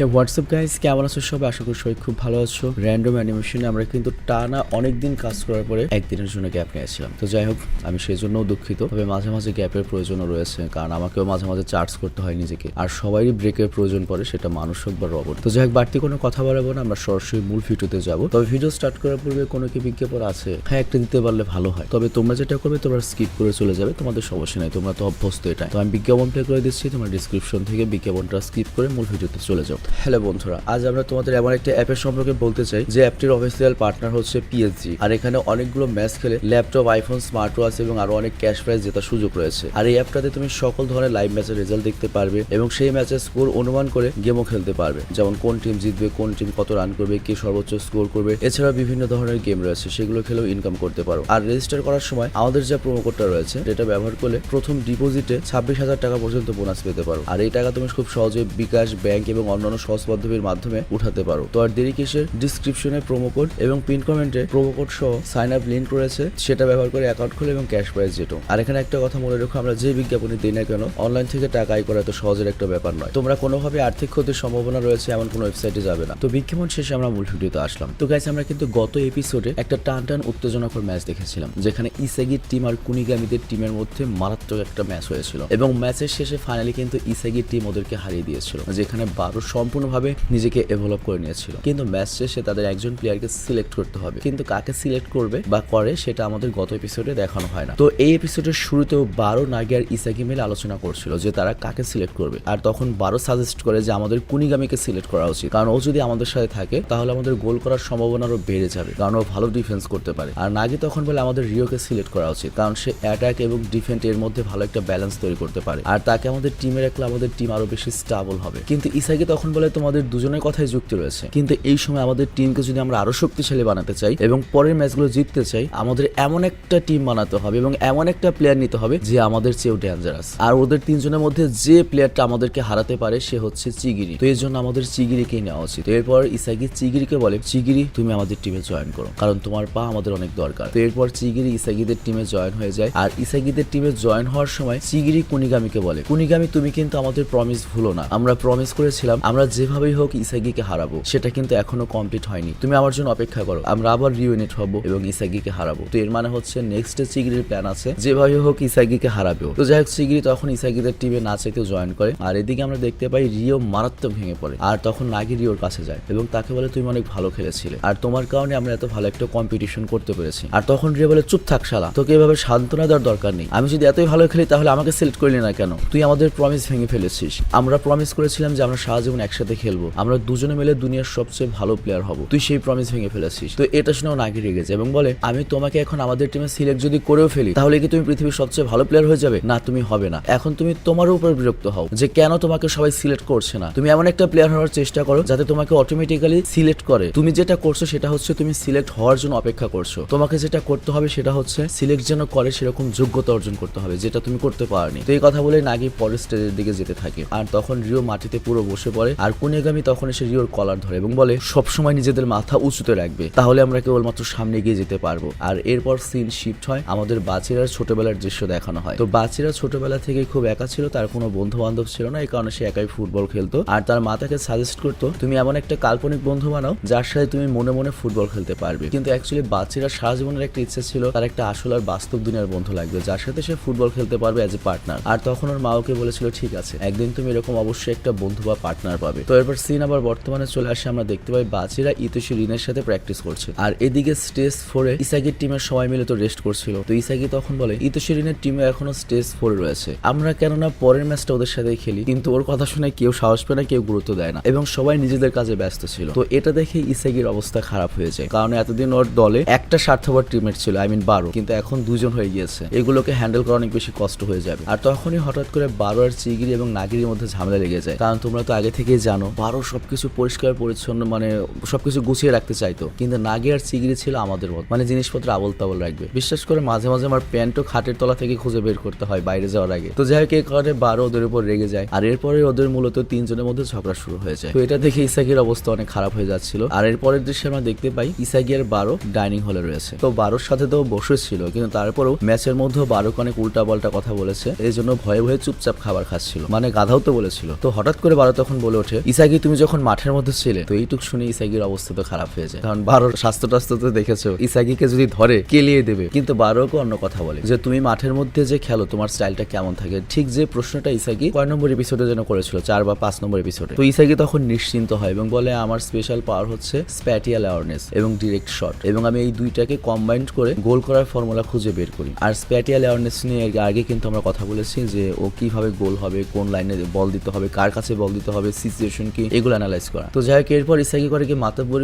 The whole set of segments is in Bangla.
হে হোয়াটসঅ্যাপ গাইজ কেমন আছো সবাই? আশা করি সবাই খুব ভালো আছো। র্যান্ডম অ্যানিমেশনে আমরা কিন্তু টানা অনেক দিন কাজ করার পরে একদিনের জন্য গ্যাপ নিয়েছিলাম তো যাই হোক, আমি সেই জন্যও দুঃখিত। তবে মাঝে মাঝে গ্যাপের প্রয়োজনও রয়েছে, কারণ আমাকেও মাঝে মাঝে চার্জ করতে হয় নিজেকে। আর সবারই ব্রেকের প্রয়োজন পড়ে, সেটা মানুষ হোক বা রবট তো যাই হোক, বাড়তি কোনো কথা বলাবো না, আমরা সরাসরি মূল ভিডিওতে যাব। তবে ভিডিও স্টার্ট করার পূর্বে কোনো কি বিজ্ঞাপন আছে? হ্যাঁ একটা দিতে পারলে ভালো হয়। তবে তোমরা যেটা করবে, তোমরা স্কিপ করে চলে যাবে, তোমাদের সমস্যা নাই, তোমরা তো অভ্যস্ত এটা তো আমি বিজ্ঞাপন প্লে করে দিচ্ছি, তোমার ডিসক্রিপশন থেকে বিজ্ঞাপনটা স্কিপ করে মূল ভিডিওতে চলে যাও। হ্যালো বন্ধুরা, আজ আমরা তোমাদের এমন একটা অ্যাপের সম্পর্কে বলতে চাই, যে অ্যাপটির অফিসিয়াল পার্টনার হচ্ছে পিএসজি আর এখানে অনেকগুলো ম্যাচ খেলে ল্যাপটপ আইফোন স্মার্ট ওয়াচ এবং আরও অনেক ক্যাশ প্রাইজ জেতার সুযোগ রয়েছে। আর এই অ্যাপটাতে তুমি সকল ধরনের লাইভ ম্যাচের রেজাল্ট দেখতে পারবে এবং সেই ম্যাচের স্কোর অনুমান করে গেমও খেলতে পারবে। যেমন কোন টিম জিতবে, কোন টিম কত রান করবে, কে সর্বোচ্চ স্কোর করবে এছাড়া বিভিন্ন ধরনের গেম রয়েছে, সেগুলো খেলেও ইনকাম করতে পারো। আর রেজিস্টার করার সময় আমাদের যা প্রোমো কোডটা রয়েছে এটা ব্যবহার করলে প্রথম ডিপোজিটে ছাব্বিশ হাজার টাকা পর্যন্ত বোনাস পেতে পারো। আর এই টাকা তুমি খুব সহজে বিকাশ ব্যাংক এবং অন্যান্য সহজ পদ্ধতির মাধ্যমে উঠাতে পারো। তো আর দেরি কিসের? ডিসক্রিপশনে প্রোমো কোড এবং পিন কমেন্টে প্রোমো কোড সহ সাইন আপ লিঙ্ক রয়েছে। সেটা ব্যবহার করে অ্যাকাউন্ট খুলে এবং ক্যাশ প্রাইজ যেটো। আর এখানে একটা কথা মনে রেখো, আমরা যে বিজ্ঞাপনে দিই না কেন অনলাইন থেকে টাকা আয় করা এত সহজের একটা ব্যাপার নয়। তোমরা কোনোভাবে আর্থিক ক্ষতির সম্ভাবনা রয়েছে, এমন কোনো ওয়েবসাইটে যাবে না। তো বিজ্ঞাপন শেষে আমরা মূল ভিডিওতে আসলাম। তো গাইস আমরা কিন্তু গত এপিসোডে একটা টান টান উত্তেজনাকর ম্যাচ দেখেছিলাম, যেখানে ইসাগির টিম আর কুনিগামীদের টিমের মধ্যে মারাত্মক একটা ম্যাচ হয়েছিল। এবং ম্যাচের শেষে ফাইনালি কিন্তু ইসাগির টিম ওদেরকে হারিয়ে দিয়েছিল, যেখানে বারো সম্পূর্ণভাবে নিজেকে ডেভেলপ করে নিয়েছিল। কিন্তু ম্যাচ শেষে তাদের একজন প্লেয়ারকে সিলেক্ট করতে হবে। কিন্তু কাকে সিলেক্ট করবে বা করে সেটা আমাদের গত এপিসোডে দেখানো হয় না। তো এই এপিসোডের শুরুতেও বারো নাগি আর ইসাগি মিলে আলোচনা করছিল যে তারা কাকে সিলেক্ট করবে। আর তখন বারো সাজেস্ট করে যে আমাদের কুনিগামিকে সিলেক্ট করা উচিত। কারণ ও যদি আমাদের সাথে থাকে, তাহলে আমাদের গোল করার সম্ভাবনা আরও বেড়ে যাবে। কারণ ও ভালো ডিফেন্স করতে পারে। আর নাগি তখন বলে আমাদের রিওকে সিলেক্ট করা উচিত। কারণ সে অ্যাটাক এবং ডিফেন্স এর মধ্যে ভালো একটা ব্যালেন্স তৈরি করতে পারে। আর তাকে আমাদের টিমে রাখলে আমাদের টিম আরও বেশি স্টাবল হবে। কিন্তু ইসাগি তখন বলে তোমাদের দুজনের কথাই যুক্তি রয়েছে। কিন্তু এই সময় আমাদের টিমকে যদি আমরা আরও শক্তিশালী বানাতে চাই এবং পরের ম্যাচগুলো জিততে চাই, আমাদের এমন একটা টিম বানাতে হবে এবং এমন একটা প্লেয়ার নিতে হবে যে আমাদের চেয়েও ডেঞ্জারাস আর ওদের তিনজনের মধ্যে যে প্লেয়ারটা আমাদেরকে হারাতে পারে, সে হচ্ছে চিগিরি। তো এর জন্য আমাদের চিগিরিকে নেওয়া উচিত। এরপর ইসাগি চিগিরিকে বলে, চিগিরি, তুমি আমাদের টিমে জয়েন করো। কারণ তোমার পা আমাদের অনেক দরকার। তো এরপর চিগিরি ইসাগিদের টিমে জয়েন হয়ে যায়। আর ইসাগিদের টিমে জয়েন হওয়ার সময় চিগিরি কুনিগামিকে বলে, কুনিগামি, তুমি কিন্তু আমাদের প্রমিস ভুলো না। আমরা প্রমিস করেছিলাম, আমরা যেভাবেই হোক ইসাগিকে হারাবো, সেটা কিন্তু এখনও কমপ্লিট হয়নি। তুমি আমার জন্য অপেক্ষা করো। আমরা আবার রিউনিট হব এবং ইসাগিকে হারাবো। তো এর মানে হচ্ছে নেক্সট চিগিরির প্ল্যান আছে, যেভাবে হোক ইসাগিকে হারাবেও। তো যাই হোক চিগিরি তখন ইসাগিদের টিমে না চাইতেও জয়েন করে। আর এদিকে আমরা দেখতে পাই রিও মারাত্মক ভেঙে পড়ে। আর তখন নাগি রিওর কাছে যায় এবং তাকে বলে, তুমি অনেক ভালো খেলেছিলে। আর তোমার কারণে আমরা এত ভালো একটা কম্পিটিশন করতে পেরেছি। আর তখন রিও বলে, চুপ থাক শালা। তোকে এভাবে সান্ত্বনা দেওয়ার দরকার নেই। আমি যদি এতই ভালো খেলি, তাহলে আমাকে সিলেক্ট করলি না কেন? তুই আমাদের প্রমিস ভেঙে ফেলেছিস। আমরা প্রমিস করেছিলাম যে আমরা সারা জীবন একসাথে খেলব। আমরা দুজনে মিলে দুনিয়ার সবচেয়ে ভালো প্লেয়ার হব। তুই সেই প্রমিস ভেঙে ফেলেছিস। তো এটা শুনেও নাগি রেগে যায় এবং বলে, আমি তোমাকে এখন আমাদের টিমে সিলেক্ট যদি করেও ফেলি, তাহলে কি তুমি পৃথিবীর সবচেয়ে ভালো প্লেয়ার হয়ে যাবে? না, তুমি হবে না। এখন তুমি তোমার উপর বিরক্ত হও যে কেন তোমাকে সবাই সিলেক্ট করছে না। তুমি এমন একটা প্লেয়ার হওয়ার চেষ্টা করো যাতে তোমাকে অটোমেটিক্যালি সিলেক্ট করে। তুমি যেটা করছ সেটা হচ্ছে তুমি সিলেক্ট হওয়ার জন্য অপেক্ষা করছ। তোমাকে যেটা করতে হবে সেটা হচ্ছে সিলেক্ট যেন করে সেরকম যোগ্যতা অর্জন করতে হবে যেটা তুমি করতে পারনি। তো এই কথা বলে নাগি পরের স্টেজের দিকে যেতে থাকে। আর তখন রিও মাটিতে পুরো বসে পড়ে। আর কুনিগামি তখন এসে রিওর কলার ধরে এবং বলে, সবসময় নিজেদের মাথা উঁচুতে রাখবে, তাহলে আমরা কেবলমাত্র সামনে গিয়ে যেতে পারব। আর এরপর সিন শিফট হয় আমাদের বাচিরার ছোটবেলার দৃশ্য দেখানো হয়। তো বাচিরা ছোটবেলা থেকে খুব একা ছিল, তার কোনো বন্ধু বান্ধব ছিল না, এই কারণে সে একাই ফুটবল খেলতো। আর তার মা তাকে সাজেস্ট করতো, তুমি এমন একটা কাল্পনিক বন্ধু বানাও, যার সাথে তুমি মনে মনে ফুটবল খেলতে পারবে। কিন্তু অ্যাকচুয়ালি বাচ্চারা সারা জীবনের একটা ইচ্ছা ছিল, তার একটা আসল আর বাস্তব দুনিয়ার বন্ধু লাগবে, যার সাথে সে ফুটবল খেলতে পারবে অ্যাজ এ পার্টনার আর তখন ওর মা ওকে বলেছিল, ঠিক আছে, একদিন তুমি এরকম অবশ্যই একটা বন্ধু বা পার্টনার পাবে। তো এরপর সিন আবার বর্তমানে চলে আসে, আমরা দেখতে পাই বাচিরা ইতুশি রিনের সাথে প্র্যাকটিস করছে। আর এদিকে স্টেজ ফোরে ইসাগির টিমের সবাই মিলে তো রেস্ট করছিল। তো ইসাগি তখন বলে, ইতুশি রিনের টিমে এখনও স্টেজ ফোরে রয়েছে। আমরা কেননা পরের ম্যাচটা ওদের সাথেই খেলি, কিন্তু ওর কথা শুনে কেউ সাহস পায় না, কেউ গুরুত্ব দেয় না। এবং সবাই নিজেদের কাজে ব্যস্ত ছিল। তো এটা দেখে ইসাগির অবস্থা খারাপ হয়ে যায়। কারণ এতদিন ওর দলে একটা স্বার্থপর টিমের ছিল আই মিন বারো। কিন্তু এখন দুজন হয়ে গিয়েছে। এগুলোকে হ্যান্ডেল করা অনেক বেশি কষ্ট হয়ে যাবে। আর তখনই হঠাৎ করে বারো আর চিগিরি এবং নাগিরির মধ্যে ঝামেলা লেগে যায়। কারণ তোমরা তো আগে থেকেই জানো বারো সবকিছু পরিষ্কার, পরিচ্ছন্ন মানে সবকিছু গুছিয়ে রাখতে চাইতো। কিন্তু নাগি আর চিগিরি ছিল আমাদের মত। মানে জিনিসপত্র আবল তাবল রাখবে। বিশ্বাস করে মাঝে মাঝে আমার প্যান্টও খাটের তলা থেকে খুঁজে বের করতে হয় বাইরে যাওয়ার আগে। তো যাই হোক এই কারণে বারো ওদের উপর রেগে যায়। আর এরপরে ওদের মূলত তিনজনের মধ্যে ঝগড়া শুরু হয়ে যায়। তো এটা দেখে ইসাগির অবস্থা অনেক খারাপ হয়ে যাচ্ছিল। আর এরপরের দৃশ্যে আমরা দেখতে পাই ইসাগি আর বারো ডাইনিং হলে রয়েছে। তো বারোর সাথে তো বসেছিল কিন্তু তারপরেও ম্যাচের মধ্যেও বারোকে অনেক উল্টা পাল্টা কথা বলেছে। এই জন্য ভয়ে ভয়ে চুপচাপ খাবার খাচ্ছিল। মানে গাধাও তো বলেছিল। তো হঠাৎ করে বারো তখন বলে ওঠে। ইসাগি তুমি যখন মাঠের মধ্যে ছিলে, তো এইটুক শুনে ইসাগির অবস্থা তো খারাপ হয়ে যায়। কারণ বারোর স্বাস্থ্য টাস্থ্য তো দেখেছ ইসাগিকে যদি ধরে, কেলিয়ে দেবে। কিন্তু বারোকে অন্য কথা বলে যে, তুমি মাঠের মধ্যে যে খেলো, তোমার স্টাইলটা কেমন থাকে? ঠিক যে প্রশ্নটা ইসাগি কয় নম্বর এপিসোডে যেন করেছিল, চার বা পাঁচ নম্বর এপিসোডে তো ইসাগি তখন নিশ্চিন্ত হয় এবং বলে, আমার স্পেশাল পাওয়ার হচ্ছে স্প্যাটিয়াল অ্যাওয়ারনেস এবং ডিরেক্ট শট এবং আমি এই দুইটাকে কম্বাইন্ড করে গোল করার ফর্মুলা খুঁজে বের করি। আর স্প্যাটিয়াল অ্যাওয়ারনেস নিয়ে আগে কিন্তু আমরা কথা বলেছি যে, ও কীভাবে গোল হবে, কোন লাইনে বল দিতে হবে, কার কাছে বল দিতে হবে সিচুয়েশন কি, এগুলো অ্যানালাইজ করা। তো যাই হোক, এরপর ইসাকি করে কি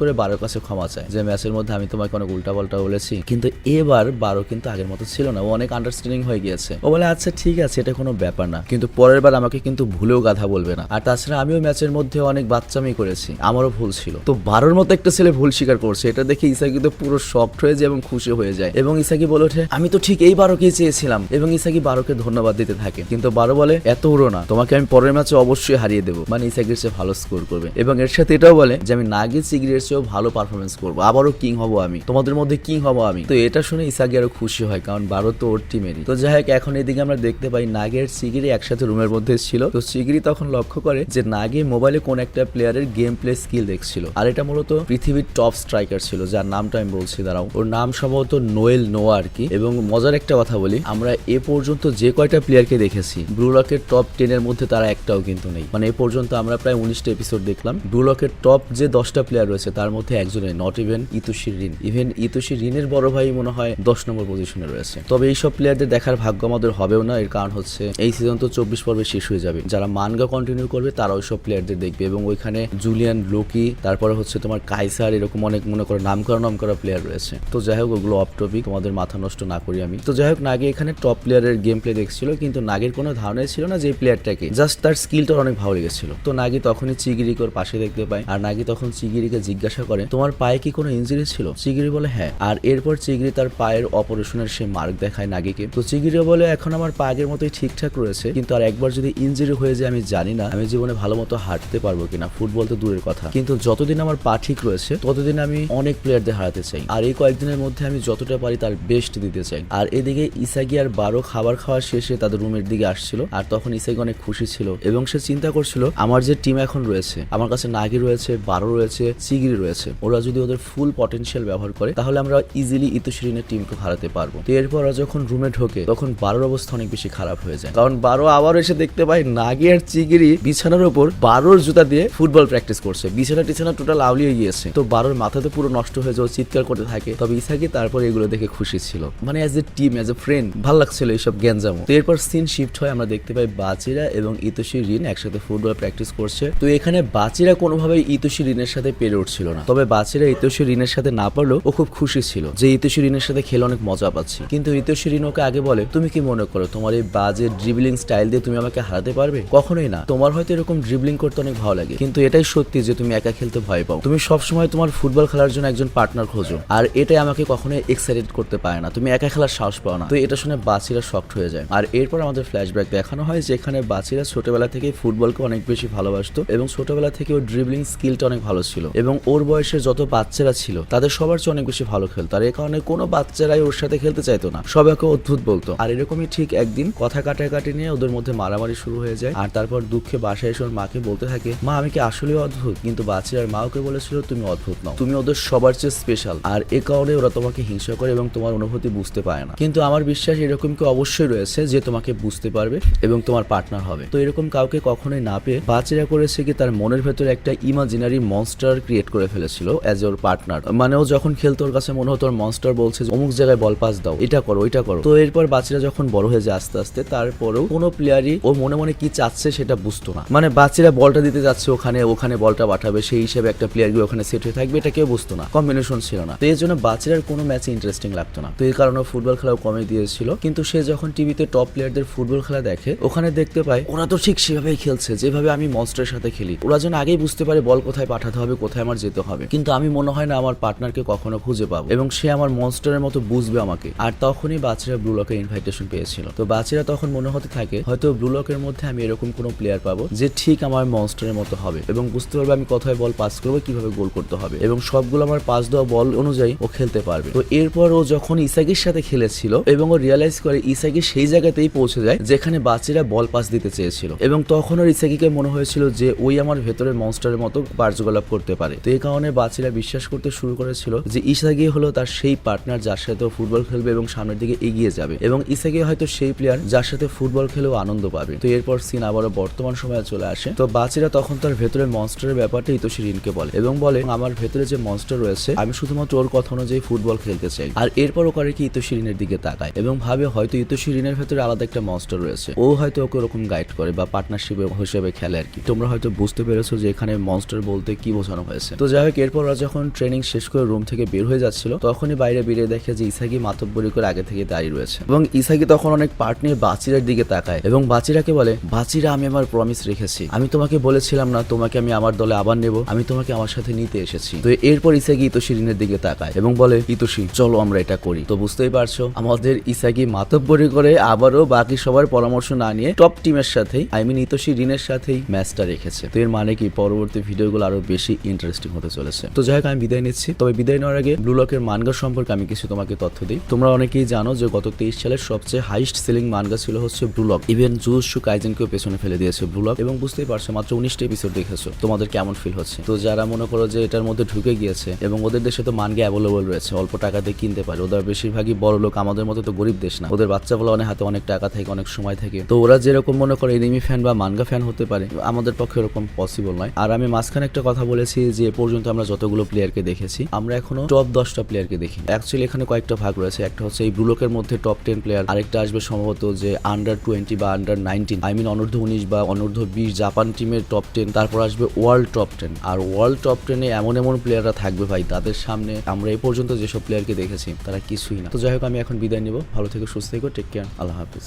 করে বারোর কাছে ক্ষমা চায়। যে ম্যাচের মধ্যে আমি তোমাকে অনেক উল্টা পাল্টা বলেছি, কিন্তু এবার বারো কিন্তু আগের মতো ছিল না। ও অনেক আন্ডারস্ট্যান্ডিং হয়ে গিয়েছে। ও বলে আচ্ছা ঠিক আছে, এটা কোনো ব্যাপার না। কিন্তু পরের বার আমাকে কিন্তু ভুলেও গাধা বলবে না। আর তাছাড়া আমিও ম্যাচের মধ্যে অনেক বাচ্চামি করেছি। আমারও ভুল ছিল। তো বারোর মতো একটা ছেলে ভুল স্বীকার করছে। এটা দেখে ইসাকি তো পুরো শক্ট হয়ে যায় এবং খুশি হয়ে যায়। এবং ইসাকি বলে ওঠে, আমি তো ঠিক এই বারোকেই চেয়েছিলাম। এবং ইসাকি বারোকে ধন্যবাদ দিতে থাকে। কিন্তু বারো বলে, এত উড়ো না। তোমাকে আমি পরের ম্যাচে অবশ্যই হারিয়ে দেবো। মানে ইসাকির চেয়ে ভালো স্কোর করবে। এবং এর সাথে এটাও বলে যে, আমি নাগি চিগড়ির চেয়েও ভালো পারফরমেন্স করব। আবারও কিং হব আমি। তোমাদের মধ্যে কিং হব আমি। তো এটা শুনে ইসাকি আরও খুশি হয়, কারণ বারো তো ওর টিমেরই তো যাই হোক, এখন এদিকে আমরা দেখতে পাই নাগের চিগিরি একসাথে রুমের মধ্যে ছিল। তো চিগিরি তখন লক্ষ্য করে যে নাগে মোবাইলে কোন একটা প্লেয়ারের গেম প্লে স্কিল দেখছিল। আর এটা মূলত পৃথিবীর টপ স্ট্রাইকার ছিল, যার নামটা আমি বলছি, দাঁড়াও। ওর নাম সম্ভবত নোয়েল নোয়া আর কি। এবং মজার একটা কথা বলি, আমরা এ পর্যন্ত যে কয়টা প্লেয়ারকে দেখেছি ব্লুলকের টপ টেনের মধ্যে তারা একটাও কিন্তু নেই। মানে এ পর্যন্ত আমরা প্রায় উনিশটা এপিসোড দেখলাম। ব্লুলকের টপ যে দশটা প্লেয়ার রয়েছে, তার মধ্যে একজনের নট ইভেন ইতুশির ঋণ। ইভেন ইতুশি ঋণের বড় ভাই মনে হয় দশ নম্বর পজিশনে রয়েছে। তবে এইসব প্লেয়ারদের দেখার ভাগ্য আমাদের হবেও না, এর কারণ হচ্ছে এই সিজন তো চব্বিশ পর্বে শেষ হয়ে যাবে। যারা মানগা কন্টিনিউ করবে তারা ওইসব প্লেয়ারদের দেখবে এবং ওইখানে জুলিয়ান লোকি তারপরে হচ্ছে তোমার কাইসার এরকম অনেক মনে করো নাম করা নাম করা প্লেয়ার রয়েছে। তো যাই হোক, ওগুলো অফ টপিক তোমাদের মাথা নষ্ট না করি আমি। তো যাই হোক, নাগে এখানে টপ প্লেয়ারের গেম প্লে দেখছিল, কিন্তু নাগের কোনো ধারণাই ছিল না যে প্লেয়ারটাকে জাস্ট তার স্কিলটা অনেক ভালো লেগেছিল। তো তখনই চিগিরিকে ওর পাশে দেখতে পায়, আর নাগি তখন চিগিরিকে জিজ্ঞাসা করে, তোমার পায়ে কি কোনো ইঞ্জুরি ছিল? চিগিরি বলে হ্যাঁ। আর এরপর চিগিরি তার পায়ের অপারেশনের সে মার্ক দেখায় নাগিকে। তো চিগিরি বলে, এখন আমার পা আগের মতোই ঠিকঠাক রয়েছে, কিন্তু আর একবার যদি ইঞ্জুরি হয়ে যায়, আমি জানি না আমি জীবনে ভালো মতো হাঁটতে পারব কিনা। ফুটবল তো দূরের কথা। কিন্তু যতদিন আমার পা ঠিক রয়েছে, ততদিন আমি অনেক প্লেয়ারদের হারাতে চাই। আর এই কয়েকদিনের মধ্যে আমি যতটা পারি তার বেস্ট দিতে চাই। আর এদিকে ইসাগি আর বারো খাবার খাওয়া শেষে তাদের রুমের দিকে আসছিল, আর তখন ইসাগি অনেক খুশি ছিল এবং সে চিন্তা করছিল, আমার যে টিম এখন রয়েছে। আমার কাছে নাগি রয়েছে বারো রয়েছে চিগিরি রয়েছে। ওরা যদি ওদের ফুল পটেনশিয়াল ব্যবহার করে, তাহলে আমরা ইজিলি ইতুশিরিনের টিমকে হারাতে পারব। তো এরপর ওরা যখন রুমে ঢোকে, তখন বারোর অবস্থা অনেক বেশি খারাপ হয়ে যায়। কারণ বারো আবার এসে দেখতে পায় নাগি আর চিগিরি বিছানার উপর বারোর জুতা দিয়ে ফুটবল প্র্যাকটিস করছে। বিছানা টিছানা টোটাল আউলিয়ে গিয়েছে। তো বারোর মাথা তো পুরো নষ্ট হয়ে যাও চিৎকার করতে থাকে। তবে ইসাকি তারপর এগুলো দেখে খুশি ছিল। মানে as a team as a friend ভালো লাগছিল এইসব গ্যাঞ্জামো তো এরপর সিন শিফট হয়, আমরা দেখতে পাই বাচিরা এবং ইতোশি রিন একসাথে ফুটবল প্র্যাকটিস করছে। তো এখানে বাচিরা কোনোভাবেই ইতোশি ঋণের সাথে পেরে উঠছিল না। তবে বাচিরা ইতোশি ঋণের সাথে না পারলেও ও খুব খুশি ছিল যে ইতোশি ঋণের সাথে খেলে অনেক মজা পাচ্ছি। কিন্তু ইতোশি ঋণ ওকে আগে বলে, তুমি কি মনে করো তোমার এই বাজে ড্রিবলিং স্টাইল দিয়ে তুমি আমাকে হারাতে পারবে? কখনোই না। তোমার হয়তো এরকম ড্রিবলিং করতে অনেক ভালো লাগে, কিন্তু এটাই সত্যি যে তুমি একা খেলতে ভয় পাও। তুমি সবসময় তোমার ফুটবল খেলার জন্য একজন পার্টনার খোঁজো, আর এটাই আমাকে কখনোই এক্সাইটেড করতে পারে না। তুমি একা খেলার সাহস পাও না। তো এটা শুনে বাচিরা শক্ট হয়ে যায়। আর এরপর আমাদের ফ্ল্যাশব্যাক দেখানো হয় যেখানে বাচিরা ছোটবেলা থেকে ফুটবলকে অনেক বেশি ভালোবাসতো এবং ছোটবেলা থেকে ওর ড্রিবলিং স্কিলটা অনেক ভালো ছিল এবং ওর বয়সে যত বাচ্চারা ছিল, তাদের সবার চেয়ে অনেক বেশি ভালো খেলতো। আর এ কারণে কোনো বাচ্চারাই ওর সাথে খেলতে চাইতো না। সবাইকে অদ্ভুত বলতো। আর এরকমই ঠিক একদিন কথা কাটাকাটি নিয়ে ওদের মধ্যে মারামারি শুরু হয়ে যায়। আর তারপর দুঃখে বাসায় এসে ওর মাকে বলতে থাকে, মা, আমি কি আসলে অদ্ভুত? কিন্তু বাচ্চার মা ওকে বলেছিল, তুমি অদ্ভুত নাও। তুমি ওদের সবার চেয়ে স্পেশাল আর এ কারণে ওরা তোমাকে হিংসা করে এবং তোমার অনুভূতি বুঝতে পারে না। কিন্তু আমার বিশ্বাস এরকম কেউ অবশ্যই রয়েছে যে তোমাকে বুঝতে পারবে এবং তোমার পার্টনার হবে। তো এরকম কাউকে কখনোই না পেয়ে বাচ্চারা করেছে কি তার মনের ভেতরে একটা ইমাজিনারি মনস্টার ক্রিয়েট করে ফেলেছিল অ্যাজ ওর পার্টনার মানে ও যখন খেলতো, ওর কাছে মনে হতো ওর মনস্টার বলছে অমুক জায়গায় বল পাস দাও, এটা করো, ওইটা করো। তো এরপর বাচ্চারা যখন বড় হয়ে যায় আস্তে আস্তে, তারপরেও কোনো প্লেয়ারই ও মনে মনে কি চাচ্ছে সেটা বুঝতো না। মানে বাচ্চারা বলটা দিতে যাচ্ছে ওখানে ওখানে বলটা পাঠাবে, সেই হিসেবে একটা প্লেয়ার গিয়ে ওখানে সেট হয়ে থাকবে, এটা কেউ বুঝতো না কম্বিনেশন ছিল না। তো এই জন্য বাচ্চারার কোনো ম্যাচে ইন্টারেস্টিং লাগতো না। তো এই কারণে ফুটবল খেলাও কমে দিয়েছিল। কিন্তু সে যখন টিভিতে টপ প্লেয়ারদের ফুটবল খেলা দেখে, ওখানে দেখতে পায়, ওরা তো ঠিক সেভাবেই খেলছে, যেভাবে আমি মনস্টারের সাথে খেলি। ওরা যেন আগেই বুঝতে পারে বল কোথায় পাঠাতে হবে, কোথায় আমার যেতে হবে। কিন্তু আমি মনে হয় না আমার পার্টনারকে কখনো খুঁজে পাবো। এবং সে আমার মনস্টারের মতো বুঝবে আমাকে। আর তখনই বাচ্চারা ব্লু লকের ইনভাইটেশন পেয়েছিল। তো বাচ্চারা তখন মনে হতে থাকে, হয়তো ব্লু লকের মধ্যে আমি এরকম কোনো প্লেয়ার পাবো যে ঠিক আমার মনস্টারের মতো হবে। এবং বুঝতে পারবে আমি কোথায় বল পাস করব, কীভাবে গোল করতে হবে। এবং সবগুলো আমার পাস দেওয়া বল অনুযায়ী ও খেলতে পারবে। তো এরপর ও যখন ইসাগির সাথে খেলেছিল এবং ও রিয়ালাইজ করে ইসাগি সেই জায়গাতেই পৌঁছে যায় যেখানে বাচ্চারা বল পাস দিতে চেয়েছিল। এবং তখন ওর ইসাগিকে মনে হয়েছিল পেরেছিল যে, ওই আমার ভেতরের মনস্টারের মতো কার্যকলাপ করতে পারে। তো এই কারণে বাচ্চারা বিশ্বাস করতে শুরু করেছিল যে, ইসাগি হলো তার সেই পার্টনার যার সাথে ফুটবল খেলবে এবং সামনের দিকে এগিয়ে যাবে। এবং ইসাগি হয়তো সেই প্লেয়ার যার সাথে ফুটবল খেলেও আনন্দ পাবে। তো এরপর সিন আবারও বর্তমান সময়ে চলে আসে। তো বাচ্চারা তখন তার ভেতরের মনস্টারের ব্যাপারটা ইতোশি রিনকে বলে এবং বলে, আমার ভেতরে যে মনস্টার রয়েছে, আমি শুধুমাত্র ওর কথা অনুযায়ী ফুটবল খেলতে চাই। আর এরপর ও করে কি ইতোশি রিনের দিকে তাকায় এবং ভাবে হয়তো ইতোশি রিনের ভেতরে আলাদা একটা মনস্টার রয়েছে। ও হয়তো ওকে ওরকম গাইড করে বা পার্টনারশিপ হিসেবে খেলে আর কি। তোমরা হয়তো বুঝতে পেরেছ যে এখানে মনস্টার বলতে কি বোঝানো হয়েছে। তো যাই হোক, এরপর ওরা যখন ট্রেনিং শেষ করে রুম থেকে বের হয়ে যাচ্ছিল, তখনই বাইরে বেরিয়ে দেখে যে ইসাগি মাতব্বরি করে আগে থেকে দাঁড়িয়ে রয়েছে। এবং ইসাগি তখন অনেক পার্ট নিয়ে বাচিরার দিকে তাকায় এবং বাচিরাকে বলে, বাচিরা, আমি আমার প্রমিস রেখেছি। আমি তোমাকে বলেছিলাম না, তোমাকে আমি আমার দলে আবার নেব। আমি তোমাকে আমার সাথে নিতে এসেছি। তো এরপর ইসাগি ইতোশি ঋণের দিকে তাকায় এবং বলে ইতোশি চলো আমরা এটা করি। তো বুঝতেই পারছ, আমাদের ইসাগি মাতব্বরি করে আবারও বাকি সবার পরামর্শ না নিয়ে টপ টিমের সাথেই আই মিন ইতোশি রিনের সাথেই ম্যাচটা রেখেছে। তো এর মানে কি? পরবর্তী ভিডিওগুলো আরও বেশি ইন্টারেস্টিং হতে চলেছে। তো যাই হোক, আমি বিদায় নিচ্ছি। তবে বিদায় নেওয়ার আগে ব্লু লকের মানগা সম্পর্কে আমি কিছু তোমাকে তথ্য দিই। তোমরা অনেকেই জানো যে গত তেইশ সালের সবচেয়ে হাইস্ট সেলিং মানগা ছিল হচ্ছে ব্লু লক ইভেন জুসু কাইজেনকেও পেছনে ফেলে দিয়েছে ব্লু লক এবং বুঝতেই পারছ, মাত্র উনিশটা এপিসোড দেখেছ। তোমাদের কেমন ফিল হচ্ছে? তো যারা মনে করো যে এটার মধ্যে ঢুকে গিয়েছে এবং ওদের দেশে তো মানগা অ্যাভেলেবল রয়েছে, অল্প টাকা দিয়ে কিনতে পারে। ওদের বেশিরভাগই বড় লোক, আমাদের মতো তো গরিব দেশ না। ওদের বাচ্চা বলে অনেক হাতে অনেক টাকা থাকে, অনেক সময় থাকে। তো ওরা যেরকম মনে করে এনিমি ফ্যান বা মানগা ফ্যান হতে পারে, আমাদের পক্ষে এরকম পসিবল নয়। আর আমি মাঝখানে একটা কথা বলেছি যে পর্যন্ত আমরা যতগুলো প্লেয়ারকে দেখেছি, আমরা এখনও টপ দশটা প্লেয়ারকে দেখি অ্যাকচুয়ালি এখানে কয়েকটা ভাগ রয়েছে। একটা হচ্ছে এই ব্লুলোকের মধ্যে টপ টেন প্লেয়ার আরেকটা আসবে সম্ভবত যে আন্ডার টোয়েন্টি বা আন্ডার নাইনটিন আই মিন অনূর্ধ্ব উনিশ বা অনূর্ধ্ব বিশ জাপান টিমের টপ টেন তারপর আসবে ওয়ার্ল্ড টপ টেন আর ওয়ার্ল্ড টপ টেনে এমন এমন প্লেয়াররা থাকবে ভাই, তাদের সামনে আমরা এই পর্যন্ত যেসব প্লেয়ারকে দেখেছি, তারা কিছুই না। তো যাই হোক, আমি এখন বিদায় নিব। ভালো থেকে, সুস্থ থেকো। টেক কেয়ার আল্লাহ হাফিজ।